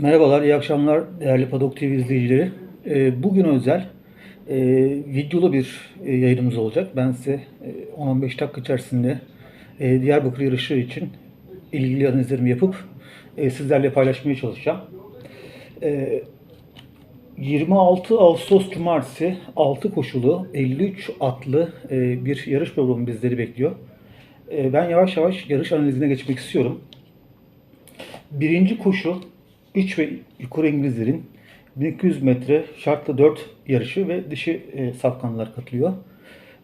Merhabalar, iyi akşamlar değerli Padok TV izleyicileri. Ee, Bugün özel e, videolu bir e, yayınımız olacak. Ben size e, 10-15 dakika içerisinde e, Diyarbakır yarışı için ilgili analizlerimi yapıp e, sizlerle paylaşmaya çalışacağım. E, 26 Ağustos Cumartesi 6 koşulu 53 atlı e, bir yarış programı bizleri bekliyor. E, Ben yavaş yavaş yarış analizine geçmek istiyorum. Birinci koşu 3 ve yukarı İngilizlerin 1200 metre şartlı 4 yarışı ve dışı e, safkanlar katılıyor.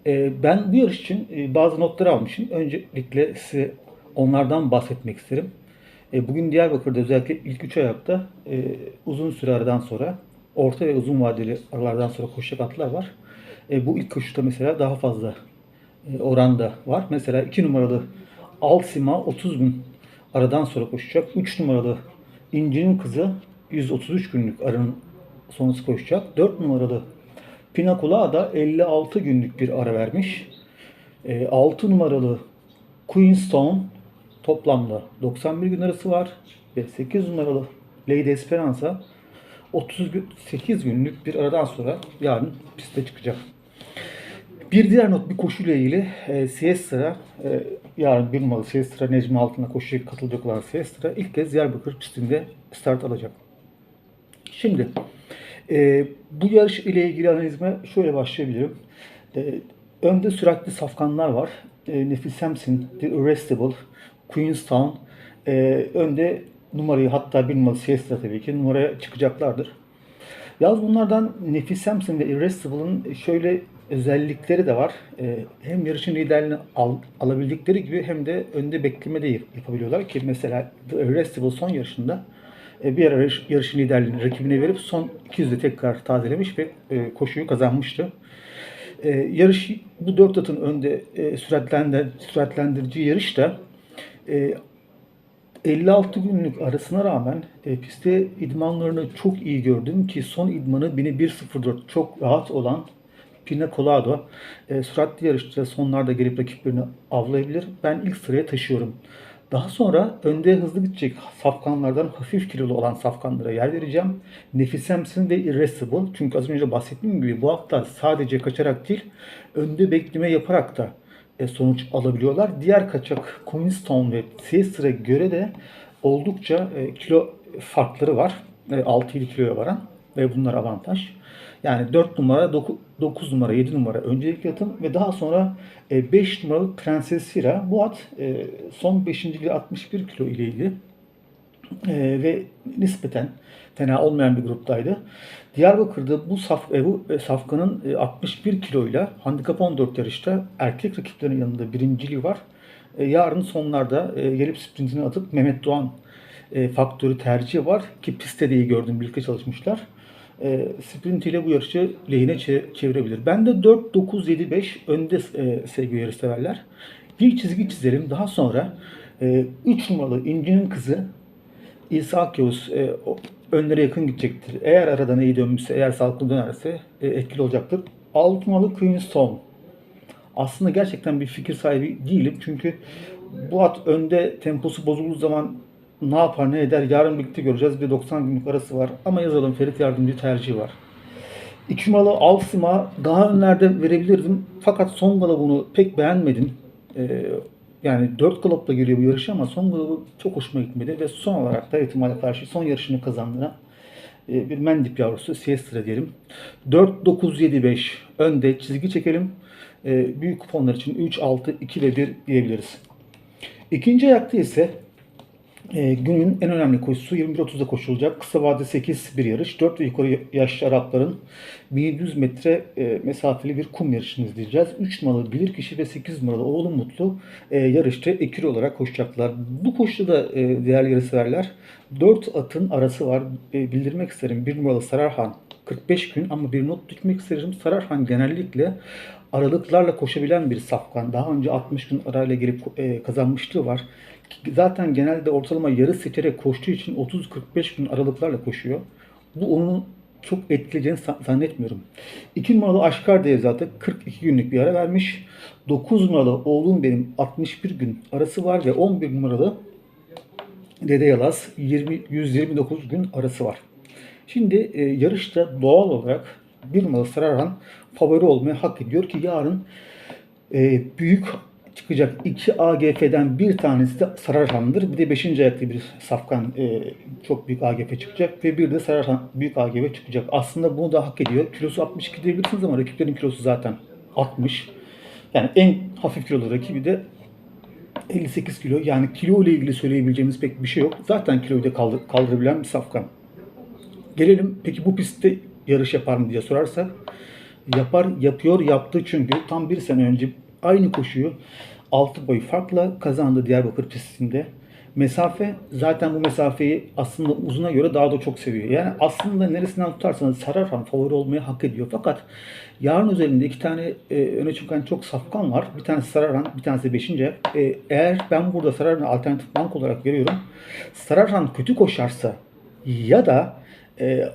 E, ben bu yarış için e, bazı notlar almışım. Öncelikle size onlardan bahsetmek isterim. E, bugün Diyarbakır'da özellikle ilk 3 ayakta e, uzun süre aradan sonra orta ve uzun vadeli aralardan sonra koşacak atlar var. E, bu ilk koşuda mesela daha fazla e, oranda var. Mesela 2 numaralı Alsima 30 gün aradan sonra koşacak. 3 numaralı İnci'nin kızı 133 günlük aranın sonrası koşacak. 4 numaralı Pinakula da 56 günlük bir ara vermiş. 6 numaralı Queenstone toplamda 91 gün arası var. Ve 8 numaralı Lady Esperanza 38 günlük bir aradan sonra yarın piste çıkacak. Bir diğer not bir koşuyla ilgili e, Siestra, e, yarın bir numaralı Siestra Necmi altına koşuya katılacak olan Siestra ilk kez Diyarbakır pistinde start alacak. Şimdi e, bu yarış ile ilgili analizime şöyle başlayabilirim. E, önde süratli safkanlar var. E, Nefis Samson, The Irresistible, Queenstown. E, önde numarayı hatta bir numaralı Siestra tabii ki numaraya çıkacaklardır. Yalnız bunlardan Nefis Samson ve Irresistible'ın şöyle özellikleri de var. Ee, hem yarışın liderliğini al, alabildikleri gibi hem de önde bekleme de yapabiliyorlar ki mesela The Irresistible son yarışında e, bir ara yarış- yarışın liderliğini rakibine verip son 200'de tekrar tazelemiş ve e, koşuyu kazanmıştı. E, yarış bu dört atın önde e, süratlendir, süratlendirici yarışta e, 56 günlük arasına rağmen e, pistte idmanlarını çok iyi gördüm ki son idmanı 1104 çok rahat olan Pina Colado e, süratli yarışta sonlarda gelip rakiplerini avlayabilir. Ben ilk sıraya taşıyorum. Daha sonra önde hızlı gidecek safkanlardan hafif kilolu olan safkanlara yer vereceğim. Nefisemsin ve Irresistible. Çünkü az önce bahsettiğim gibi bu atlar sadece kaçarak değil, önde bekleme yaparak da e, sonuç alabiliyorlar. Diğer kaçak Queenstone ve Caesar'a göre de oldukça e, kilo farkları var. E, 6-7 kiloya varan ve bunlar avantaj. Yani 4 numara, 9 numara, 7 numara öncelikli atım ve daha sonra 5 numaralı Prenses Sira. Bu at e, son 5. 61 kilo ile ilgili ee, ve nispeten fena olmayan bir gruptaydı. Diyarbakır'da bu saf e, bu e, safkanın e, 61 kiloyla handikap 14 yarışta erkek rakiplerinin yanında birinciliği var. E, yarın sonlarda e, gelip sprintini atıp Mehmet Doğan e, faktörü tercihi var ki pistte de iyi gördüm birlikte çalışmışlar. E, sprint ile bu yarışı lehine çe- çevirebilir. Ben de 4-9-7-5 önde e, sevgili yarışseverler. Bir çizgi çizelim. Daha sonra 3 numaralı İnci'nin kızı İsa Yavuz e, önlere yakın gidecektir. Eğer aradan iyi dönmüşse, eğer sağlıklı dönerse e, etkili olacaktır. Altmalı Queenstone. Aslında gerçekten bir fikir sahibi değilim. Çünkü bu at önde temposu bozulduğu zaman ne yapar ne eder yarın birlikte göreceğiz. Bir 90 günlük arası var. Ama yazalım Ferit Yardımcı tercihi var. İki numaralı Alsima daha önlerde verebilirdim. Fakat son gala bunu pek beğenmedim. Ee, yani 4 galopla geliyor bu yarış ama son galopı çok hoşuma gitmedi. Ve son olarak da ihtimale karşı son yarışını kazandıran e, bir Mendip yavrusu Siestra diyelim. 4-9-7-5 önde çizgi çekelim. E, büyük kuponlar için 3, 6, 2 ve 1 diyebiliriz. İkinci ayakta ise e, günün en önemli koşusu 21.30'da koşulacak. Kısa vade 8 bir yarış. 4 ve yukarı yaşlı Arapların 1700 metre e, mesafeli bir kum yarışını izleyeceğiz. 3 numaralı Bilirkişi ve 8 numaralı Oğlum Mutlu e, yarışta ekür olarak koşacaklar. Bu koşuda da e, değerli yarışseverler 4 atın arası var. E, bildirmek isterim. 1 numaralı Sararhan 45 gün ama bir not düşmek isterim. Sararhan genellikle aralıklarla koşabilen bir safkan. Daha önce 60 gün arayla gelip e, kazanmışlığı var. Zaten genelde ortalama yarı seçerek koştuğu için 30-45 gün aralıklarla koşuyor. Bu onun çok etkileyeceğini zannetmiyorum. 2 numaralı Aşkar diye zaten 42 günlük bir ara vermiş. 9 numaralı oğlum benim 61 gün arası var ve 11 numaralı Dede Yalaz 20, 129 gün arası var. Şimdi e, yarışta doğal olarak bir numaralı Sararhan favori olmaya hak ediyor ki yarın e, büyük çıkacak iki AGF'den bir tanesi de Sararhan'dır. Bir de 5. ayakta bir Safkan e, çok büyük AGF çıkacak ve bir de Sararhan büyük AGF çıkacak. Aslında bunu da hak ediyor. Kilosu 62 diyebilirsiniz ama rakiplerin kilosu zaten 60. Yani en hafif kilolu rakibi de 58 kilo. Yani kilo ile ilgili söyleyebileceğimiz pek bir şey yok. Zaten kiloyu da kaldır, kaldırabilen bir safkan. Gelelim peki bu pistte yarış yapar mı diye sorarsak. Yapar, yapıyor, yaptı çünkü tam bir sene önce aynı koşuyu 6 boy farkla kazandı Diyarbakır pistinde. Mesafe zaten bu mesafeyi aslında uzuna göre daha da çok seviyor. Yani aslında neresinden tutarsanız Sararhan favori olmaya hak ediyor. Fakat yarın özelinde iki tane e, öne çıkan çok safkan var. Bir tanesi Sararhan, bir tanesi 5. E, eğer ben burada Sararhan'ı alternatif bank olarak görüyorum. Sararhan kötü koşarsa ya da e,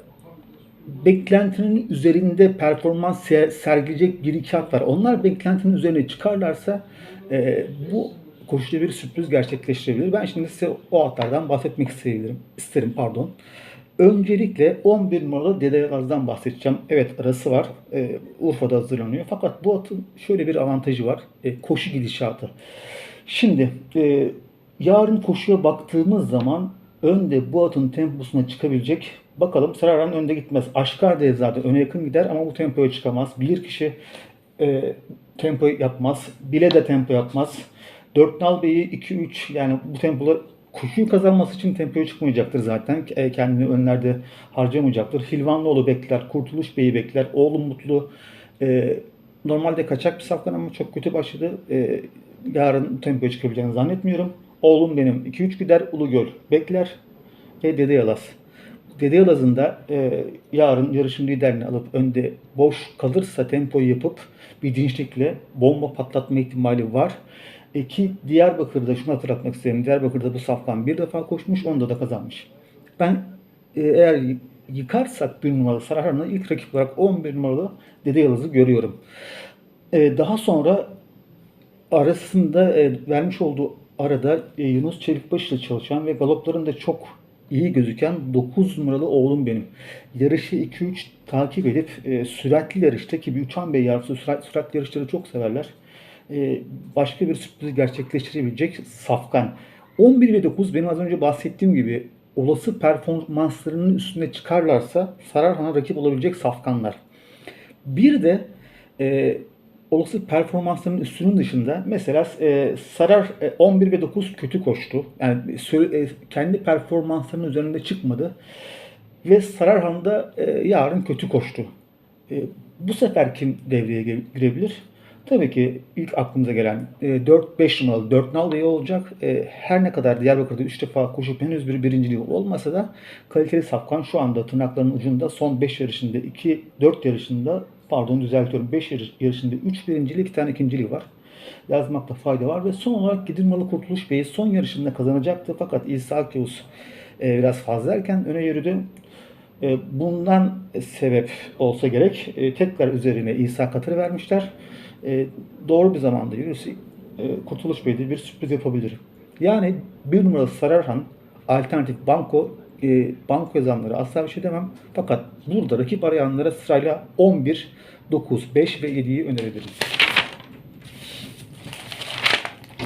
beklentinin üzerinde performans se- sergileyecek bir iki at var. Onlar beklentinin üzerine çıkarlarsa e, bu koşuda bir sürpriz gerçekleştirebilir. Ben şimdi size o atlardan bahsetmek isteyebilirim. isterim. pardon. Öncelikle 11 numaralı Dede Yalaz'dan bahsedeceğim. Evet arası var. E, Urfa'da hazırlanıyor. Fakat bu atın şöyle bir avantajı var. E, koşu gidişatı. Şimdi e, yarın koşuya baktığımız zaman önde bu atın temposuna çıkabilecek. Bakalım Sararan önde gitmez. Aşkar zaten öne yakın gider ama bu tempoya çıkamaz. Bir kişi e, tempo yapmaz. Bile de tempo yapmaz. Dört nal beyi 2-3 yani bu tempoda koşuyu kazanması için tempoya çıkmayacaktır zaten. E, kendini önlerde harcamayacaktır. Hilvanlıoğlu bekler. Kurtuluş Bey'i bekler. Oğlum Mutlu e, normalde kaçak bir safkan ama çok kötü başladı. E, yarın tempoya çıkabileceğini zannetmiyorum. Oğlum benim 2-3 gider Ulugöl bekler ve Dede Yalaz. Dede Yalaz'ın da e, yarın yarışın liderini alıp önde boş kalırsa tempoyu yapıp bir dinçlikle bomba patlatma ihtimali var. E, ki Diyarbakır'da şunu hatırlatmak isterim. Diyarbakır'da bu safkan bir defa koşmuş, onda da kazanmış. Ben e, eğer yıkarsak bir numaralı Sarıhan'ı ilk rakip olarak 11 numaralı Dede Yalaz'ı görüyorum. E, daha sonra arasında e, vermiş olduğu arada e, Yunus Çelikbaşı ile çalışan ve galoplarında çok iyi gözüken 9 numaralı oğlum benim. Yarışı 2-3 takip edip e, süratli yarışta ki bir Uçan Bey yavrusu sürat, süratli yarışları çok severler. E, başka bir sürpriz gerçekleştirebilecek Safkan. 11 ve 9 benim az önce bahsettiğim gibi olası performanslarının üstüne çıkarlarsa Sararhan'a rakip olabilecek Safkanlar. Bir de e, olası performanslarının üstünün dışında mesela e, Sarar e, 11 ve 9 kötü koştu. Yani e, kendi performanslarının üzerinde çıkmadı. Ve Sararhan da e, yarın kötü koştu. E, bu sefer kim devreye gir- girebilir? Tabii ki ilk aklımıza gelen e, 4-5 numaralı 4 nal olacak. E, her ne kadar Diyarbakır'da 3 defa koşup henüz bir birinciliği olmasa da kaliteli Safkan şu anda tırnaklarının ucunda son 5 yarışında 2 4 yarışında pardon düzeltiyorum 5 yarışında 3 birinciliği 2 tane ikinciliği var. Yazmakta fayda var ve son olarak Gidilmalı Kurtuluş Bey'i son yarışında kazanacaktı fakat İsa Akyavuz e, biraz fazla erken öne yürüdü. E, bundan sebep olsa gerek e, tekrar üzerine İsa Katır'ı vermişler. E, doğru bir zamanda yürüsü e, Kurtuluş Bey'de bir sürpriz yapabilir. Yani bir numaralı Sararhan alternatif banko e, banko yazanlara asla bir şey demem. Fakat burada rakip arayanlara sırayla 11, 9, 5 ve 7'yi önerebiliriz.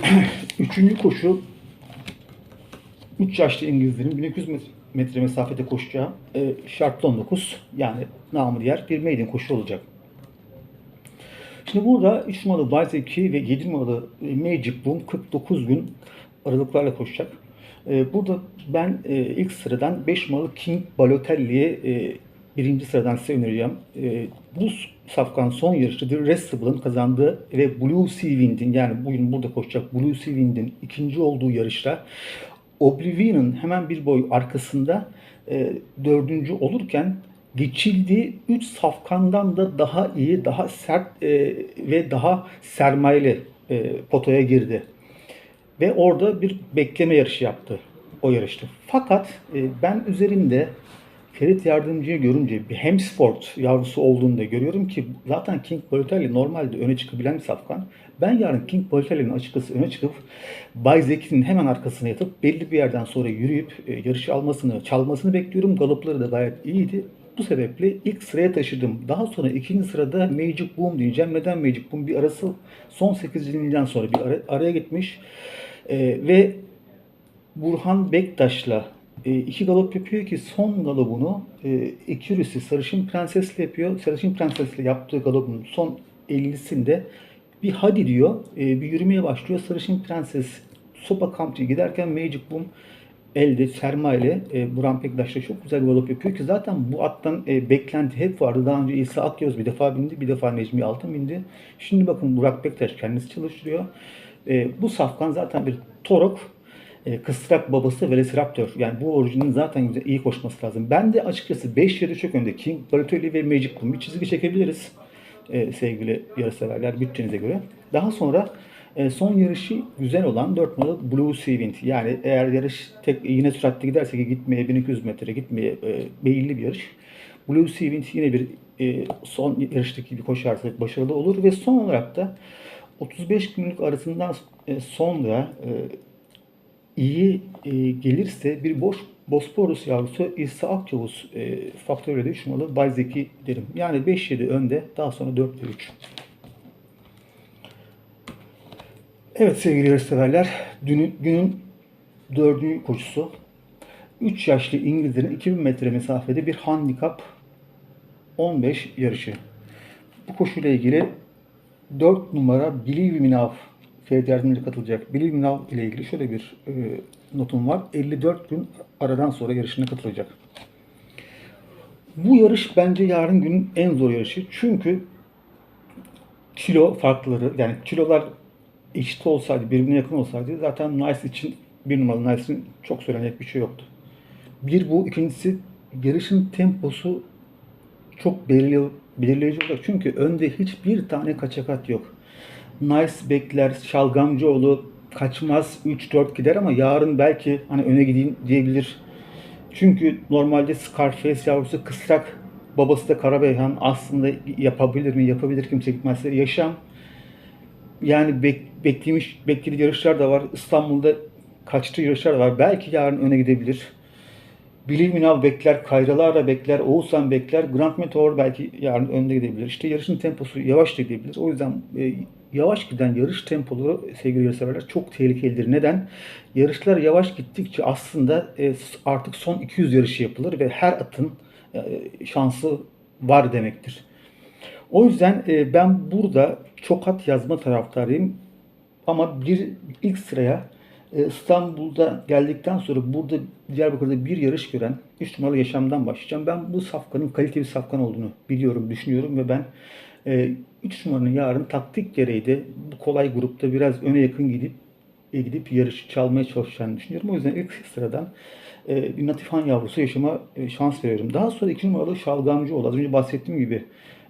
Üçüncü koşu 3 yaşlı İngilizlerin 1200 metre mesafede koşacağı e, şartlı 19 yani namı diğer bir maiden koşu olacak. Şimdi burada 3 numaralı Bayzeki ve 7 numaralı e, Magic Boom 49 gün aralıklarla koşacak. E, Burada ben e, ilk sıradan 5 numaralı King Balotelli'ye birinci sıradan size önereceğim. E, Bu safkan son yarışta The Restable'ın kazandığı ve Blue Sea Wind'in yani bugün burada koşacak Blue Sea Wind'in ikinci olduğu yarışta Oblivion'ın hemen bir boy arkasında e, dördüncü olurken geçildiği 3 safkandan da daha iyi, daha sert ve daha sermayeli e, potaya girdi. Ve orada bir bekleme yarışı yaptı o yarışta. Fakat e, ben üzerinde Ferit Yardımcı'yı görünce bir Hemsford yavrusu olduğunu da görüyorum ki zaten King Balotelli normalde öne çıkabilen bir safkan. Ben yarın King Balotelli'nin açıkçası öne çıkıp Bay Zeki'nin hemen arkasına yatıp belli bir yerden sonra yürüyüp e, yarışı almasını, çalmasını bekliyorum. Galopları da gayet iyiydi. Bu sebeple ilk sıraya taşıdım. Daha sonra ikinci sırada Magic Boom diyeceğim. Neden Magic Boom? Bir arası son 8. dinleden sonra bir ara- araya gitmiş. E, ve Burhan Bektaş'la e, iki galop yapıyor ki son galopunu e, Accuracy Sarışın Prenses'le yapıyor. Sarışın Prenses'le yaptığı galopun son 50'sinde bir hadi diyor. e, bir yürümeye başlıyor. Sarışın Prenses Sopa Kampçı giderken Magic Boom elde serma ile e, Burhan Bektaş'la çok güzel bir galop yapıyor ki zaten bu attan e, beklenti hep vardı. Daha önce İsa Akyöz bir defa bindi, bir defa Necmi Altın bindi. Şimdi bakın Burak Bektaş kendisi çalıştırıyor. E, bu safkan zaten bir torok. E, kısrak babası Velociraptor. Yani bu orijinin zaten güzel, iyi koşması lazım. Ben de açıkçası 5 yeri çok önde. King, Balotelli ve Magic Boom. Bir çizgi çekebiliriz e, sevgili yarışseverler bütçenize göre. Daha sonra e, son yarışı güzel olan 4 numaralı Blue Sea Wind. Yani eğer yarış tek yine süratli giderse ki gitmeye 1200 metre gitmeye e, meyilli bir yarış. Blue Sea Wind yine bir e, son yarıştaki gibi koşarsa başarılı olur ve son olarak da 35 günlük arasından e, sonra e, iyi e, gelirse bir boş Bosporus yavrusu İsa Akçavuz e, faktörüyle de 3 numaralı Bay Zeki derim. Yani 5-7 önde daha sonra 4 ve 3. Evet sevgili yarışseverler dünün, günün dördüncü koşusu 3 yaşlı İngilizlerin 2000 metre mesafede bir handikap 15 yarışı. Bu koşuyla ilgili 4 numara Believe Me Now Ferit Yardımcı katılacak. Believe Me Now ile ilgili şöyle bir e, notum var. 54 gün aradan sonra yarışına katılacak. Bu yarış bence yarın günün en zor yarışı. Çünkü kilo farkları yani kilolar eşit olsaydı, birbirine yakın olsaydı zaten Nice için bir numaralı Nice'ın çok söylenecek bir şey yoktu. Bir bu, ikincisi yarışın temposu çok belirli, belirleyici olacak. Çünkü önde hiçbir tane kaçakat yok. Nice bekler, Şalgamcıoğlu kaçmaz 3-4 gider ama yarın belki hani öne gideyim diyebilir. Çünkü normalde Scarface yavrusu kısrak babası da Karabeyhan aslında yapabilir mi? Yapabilir kimse gitmezse. Yaşam yani bek, beklemiş, beklediği yarışlar da var. İstanbul'da kaçtığı yarışlar da var. Belki yarın öne gidebilir. Believe Me Now bekler, Kayralara bekler, Oğuzhan bekler, Grand Meteor belki yarın önde gidebilir. İşte yarışın temposu yavaş da gidebilir. O yüzden e, yavaş giden yarış tempoları sevgili yarışseverler çok tehlikelidir. Neden? Yarışlar yavaş gittikçe aslında e, artık son 200 yarışı yapılır ve her atın e, şansı var demektir. O yüzden e, ben burada çok at yazma taraftarıyım. Ama bir ilk sıraya İstanbul'da geldikten sonra burada Diyarbakır'da bir yarış gören 3 numaralı yaşamdan başlayacağım. Ben bu safkanın kaliteli bir safkan olduğunu biliyorum, düşünüyorum ve ben 3 numaranın yarın taktik gereği de bu kolay grupta biraz öne yakın gidip e, gidip yarışı çalmaya çalışacağını düşünüyorum. O yüzden ilk sıradan e, bir Natifhan yavrusu yaşama e, şans veriyorum. Daha sonra 2 numaralı Şalgamcıoğlu. Az önce bahsettiğim gibi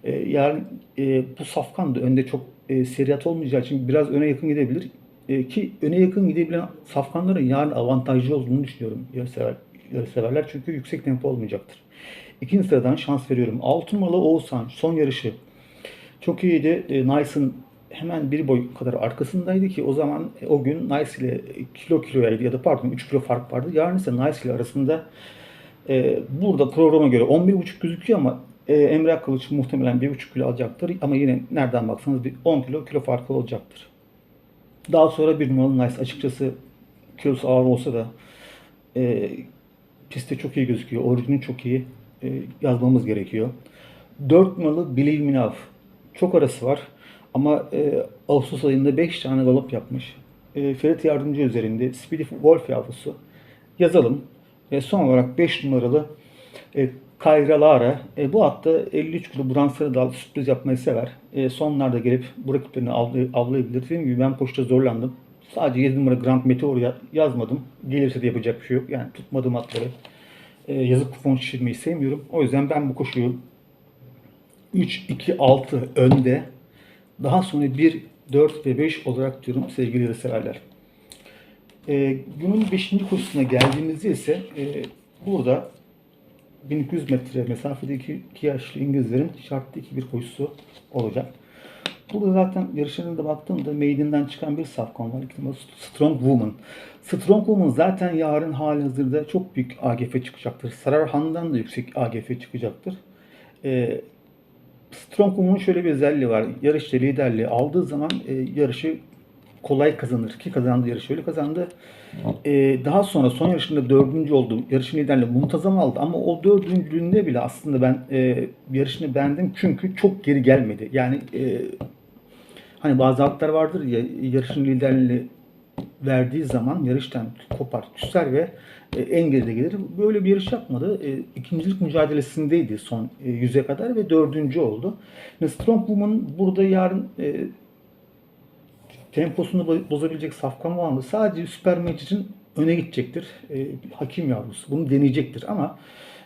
e, yarın e, bu safkan da önde çok e, seriyat olmayacağı için biraz öne yakın gidebilir. E, ki öne yakın gidebilen safkanların yarın avantajlı olduğunu düşünüyorum yarışsever, yarışseverler. Çünkü yüksek tempo olmayacaktır. İkinci sıradan şans veriyorum. Altın numaralı Oğuzhan son yarışı çok iyiydi. E, Nice'ın hemen bir boy kadar arkasındaydı ki o zaman e, o gün Nice ile kilo kiloyaydı ya da pardon 3 kilo fark vardı. Yarın ise Nice ile arasında e, burada programa göre 11,5 gözüküyor ama e, Emre Kılıç muhtemelen 1,5 kilo alacaktır. Ama yine nereden baksanız bir 10 kilo kilo farkı olacaktır. Daha sonra bir numaralı Nice açıkçası kilosu ağır olsa da e, pistte çok iyi gözüküyor. Orijini çok iyi e, yazmamız gerekiyor. 4 numaralı Believe Me Now. Çok arası var. Ama e, Ağustos ayında 5 tane galop yapmış. E, Ferit Yardımcı üzerinde Speedy Wolf yavrusu. Yazalım. Ve son olarak 5 numaralı e, Kayra Lara. E, bu hatta 53 kilo Buran Sarıdal sürpriz yapmayı sever. E, sonlarda gelip bu rakiplerini avlay- avlayabilir. Dediğim gibi ben poşta zorlandım. Sadece 7 numara Grand Meteor ya- yazmadım. Gelirse de yapacak bir şey yok. Yani tutmadığım atları e, yazıp kupon şişirmeyi sevmiyorum. O yüzden ben bu koşuyu 3-2-6 önde daha sonra 1, 4 ve 5 olarak diyorum sevgili yarışseverler. E, günün 5. koşusuna geldiğimizde ise e, burada 1200 metre mesafedeki iki yaşlı İngilizlerin şartlı 2-1 koşusu olacak. Burada zaten yarışlarına da baktığımda Maiden'den çıkan bir safkan var. Strong Woman. Strong Woman zaten yarın hali hazırda çok büyük AGF çıkacaktır. Sararhan'dan da yüksek AGF çıkacaktır. Ee, Strong Woman'ın şöyle bir özelliği var. Yarışta liderliği aldığı zaman e, yarışı kolay kazanır. Ki kazandı yarışı öyle kazandı. Ee, daha sonra son yarışında dördüncü oldu. Yarışın liderliği muntazam aldı. Ama o dördüncülüğünde bile aslında ben e, yarışını beğendim. Çünkü çok geri gelmedi. Yani e, hani bazı atlar vardır ya yarışın liderliğini verdiği zaman yarıştan kopar, küser ve e, en geride gelir. Böyle bir yarış yapmadı. E, ikincilik mücadelesindeydi son e, yüze kadar ve dördüncü oldu. Ve Strong Woman burada yarın e, temposunu bo- bozabilecek safkan var Sadece süper match için öne gidecektir. E, hakim yavrusu. Bunu deneyecektir ama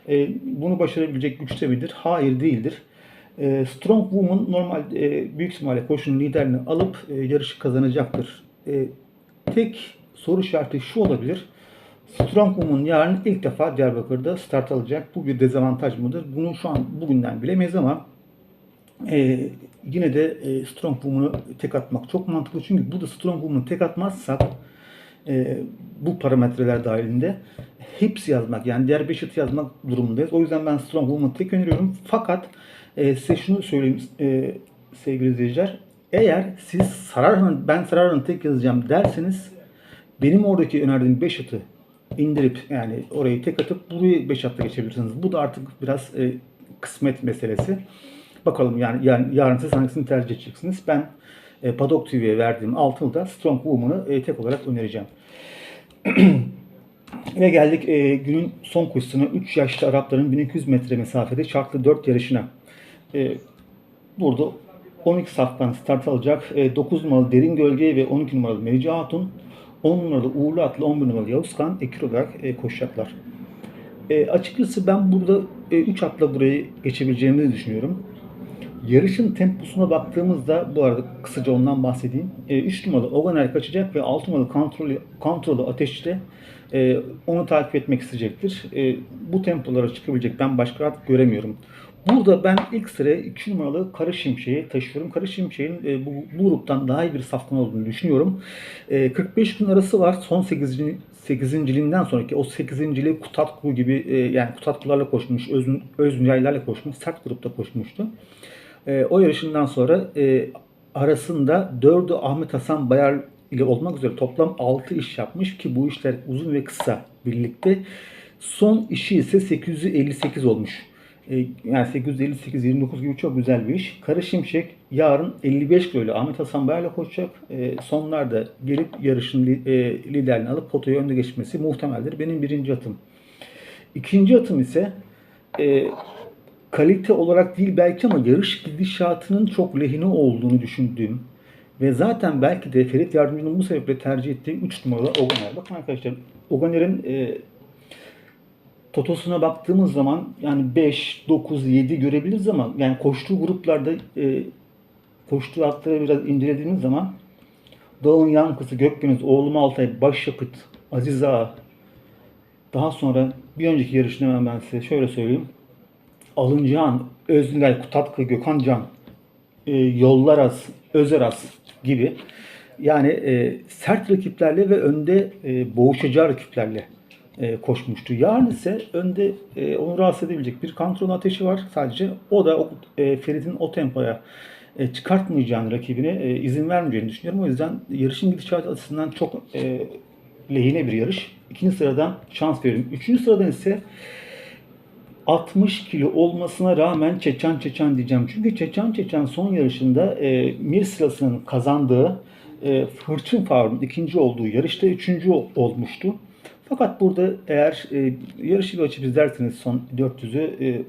e, bunu başarabilecek güçte midir? Hayır değildir. E, Strong Woman normal e, büyük ihtimalle koşunun liderliğini alıp e, yarışı kazanacaktır. E, tek soru işareti şu olabilir. Strong Woman yarın ilk defa Diyarbakır'da start alacak. Bu bir dezavantaj mıdır? Bunu şu an bugünden bilemeyiz ama ee, yine de e, Strong Woman'ı tek atmak çok mantıklı. Çünkü burada Strong Woman'ı tek atmazsak e, bu parametreler dahilinde hepsi yazmak yani diğer 5 atı yazmak durumundayız. O yüzden ben Strong Woman'ı tek öneriyorum. Fakat e, size şunu söyleyeyim e, sevgili izleyiciler. Eğer siz Sararhan'ı ben Sararhan'ı tek yazacağım derseniz benim oradaki önerdiğim 5 atı indirip yani orayı tek atıp burayı 5 atla geçebilirsiniz. Bu da artık biraz e, kısmet meselesi. Bakalım yani, yani yarın siz hangisini tercih edeceksiniz. Ben e, Paddock TV'ye verdiğim altında Strong Woman'ı e, tek olarak önereceğim. Ve geldik e, günün son koşusuna. 3 yaşlı Arapların 1200 metre mesafede çarklı 4 yarışına. E, burada 12 saftan start alacak. E, 9 numaralı Derin Gölge ve 12 numaralı Merici Hatun. 10 numaralı Uğurlu Atlı 11 numaralı Yavuzkan ekür olarak e, koşacaklar. E, açıkçası ben burada 3 atla burayı geçebileceğimizi düşünüyorum. Yarışın temposuna baktığımızda bu arada kısaca ondan bahsedeyim. 3 numaralı Oganer kaçacak ve 6 numaralı kontrolü, kontrolü ateşte e, onu takip etmek isteyecektir. E, bu tempolara çıkabilecek ben başka at göremiyorum. Burada ben ilk sıraya 2 numaralı Karı Şimşek'i taşıyorum. Karı Şimşek'in e, bu, bu gruptan daha iyi bir safkan olduğunu düşünüyorum. E, 45 gün arası var. Son 8. 8.liğinden sonraki o 8.liği Kutatku gibi e, yani Kutatkularla koşmuş, öz, öz yaylarla koşmuş, sert grupta koşmuştu. E, o yarışından sonra e, arasında 4'ü Ahmet Hasan Bayar ile olmak üzere toplam 6 iş yapmış ki bu işler uzun ve kısa birlikte. Son işi ise 858 olmuş. E, yani 858 29 gibi çok güzel bir iş. Karı Şimşek yarın 55 kilo ile Ahmet Hasan Bayar'la koşacak. E, sonlarda gelip yarışın li, e, liderliğini alıp potoya önde geçmesi muhtemeldir. Benim birinci atım. İkinci atım ise e, kalite olarak değil belki ama yarış gidişatının çok lehine olduğunu düşündüğüm ve zaten belki de Ferit Yardımcı'nın bu sebeple tercih ettiği 3 numaralı Oganer. Bakın arkadaşlar Oganer'in e, totosuna baktığımız zaman yani 5, 9, 7 görebiliriz ama yani koştuğu gruplarda e, koştuğu atları biraz incelediğimiz zaman Dağın Yankısı, Gökdeniz, Oğlum Altay, Başyapıt, Aziz Ağa daha sonra bir önceki yarışını ben size şöyle söyleyeyim. Alıncan, Öznilay, Kutatkı, Gökhan Can, e, Yollaraz, Özeraz gibi yani e, sert rakiplerle ve önde e, boğuşacağı rakiplerle e, koşmuştu. Yarın ise önde e, onu rahatsız edebilecek bir kontrol ateşi var sadece. O da e, Ferit'in o tempoya e, çıkartmayacağını rakibine e, izin vermeyeceğini düşünüyorum. O yüzden yarışın gidişatı açısından çok e, lehine bir yarış. İkinci sıradan şans veriyorum. Üçüncü sıradan ise 60 kilo olmasına rağmen Çeçen Çeçen diyeceğim. Çünkü Çeçen Çeçen son yarışında e, Mir sırasının kazandığı e, Hırçın Faruk'un ikinci olduğu yarışta üçüncü ol- olmuştu. Fakat burada eğer e, yarışı bir açıp izlerseniz son 400'ü e,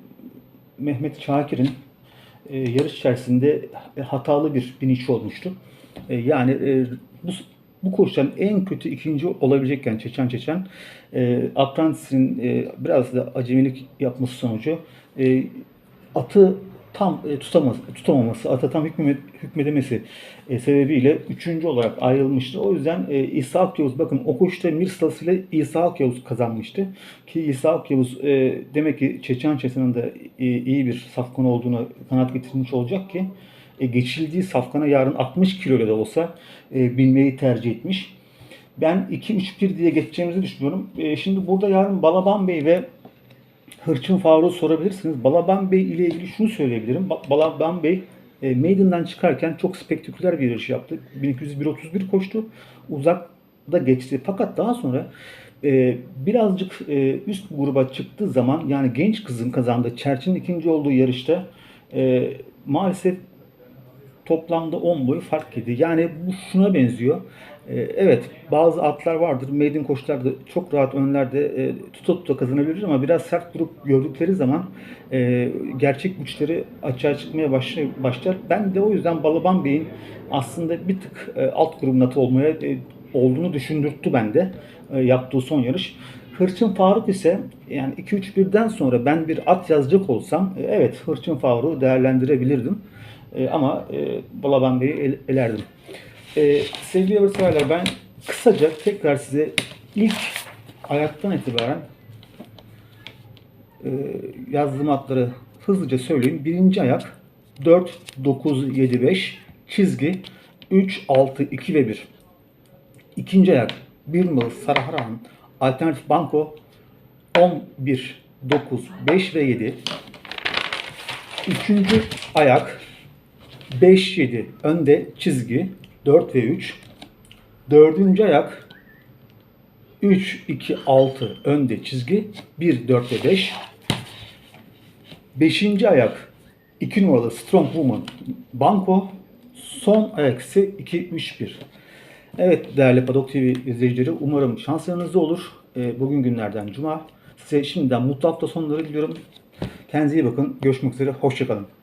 Mehmet Şakir'in e, yarış içerisinde hatalı bir biniş olmuştu. E, yani e, bu bu koşuların en kötü ikinci olabilecekken Çeçen Çeçen e, Apprentice'in e, biraz da acemilik yapması sonucu e, atı tam e, tutamaz, tutamaması, ata tam hükmet, hükmedemesi e, sebebiyle üçüncü olarak ayrılmıştı. O yüzden e, İsa Akyavuz bakın o koşuda Mirslas ile İsa Akyavuz kazanmıştı. Ki İsa Akyavuz e, demek ki Çeçen Çesen'in de e, iyi bir safkan olduğunu kanat getirmiş olacak ki e, geçildiği safkana yarın 60 kilo ile de olsa e, binmeyi tercih etmiş. Ben 2-3-1 diye geçeceğimizi düşünüyorum. E, şimdi burada yarın Balaban Bey ve Hırçın Faruk'u sorabilirsiniz. Balaban Bey ile ilgili şunu söyleyebilirim. Ba- Balaban Bey e, Maiden'dan çıkarken çok spektaküler bir yarış yaptı. 1201-31 koştu. Uzakta geçti. Fakat daha sonra e, birazcık e, üst gruba çıktığı zaman yani genç kızın kazandığı Çerçin'in ikinci olduğu yarışta e, maalesef toplamda 10 boy fark yedi. Yani bu şuna benziyor. Ee, evet bazı atlar vardır. Maiden koçlarda çok rahat önlerde e, tuta tuta kazanabilir ama biraz sert grup gördükleri zaman e, gerçek güçleri açığa çıkmaya başlar. Ben de o yüzden Balaban Bey'in aslında bir tık e, alt grubun atı olmaya e, olduğunu düşündürttü bende yaptığı son yarış. Hırçın Faruk ise yani 2-3-1'den sonra ben bir at yazacak olsam evet Hırçın Faruk'u değerlendirebilirdim. E, ama e, Balaban Bey'i el- elerdim. E, sevgili yarışseverler ben kısaca tekrar size ilk ayaktan itibaren e, yazdığım atları hızlıca söyleyeyim. Birinci ayak 4, 9, 7, 5 çizgi 3, 6, 2 ve 1. İkinci ayak 1 numaralı Sarahran Alternatif Banko 11, 9, 5 ve 7. Üçüncü ayak 5, 7 önde çizgi 4 ve 3. Dördüncü ayak 3, 2, 6 önde çizgi 1, 4 ve 5. Beşinci ayak 2 numaralı Strong Woman Banko. Son ayak ise 2, 3, 1. Evet değerli Padok TV izleyicileri umarım şanslarınızda olur. Ee, Bugün günlerden cuma. Size şimdiden mutlu hafta sonları diliyorum. Kendinize iyi bakın. Görüşmek üzere. Hoşçakalın.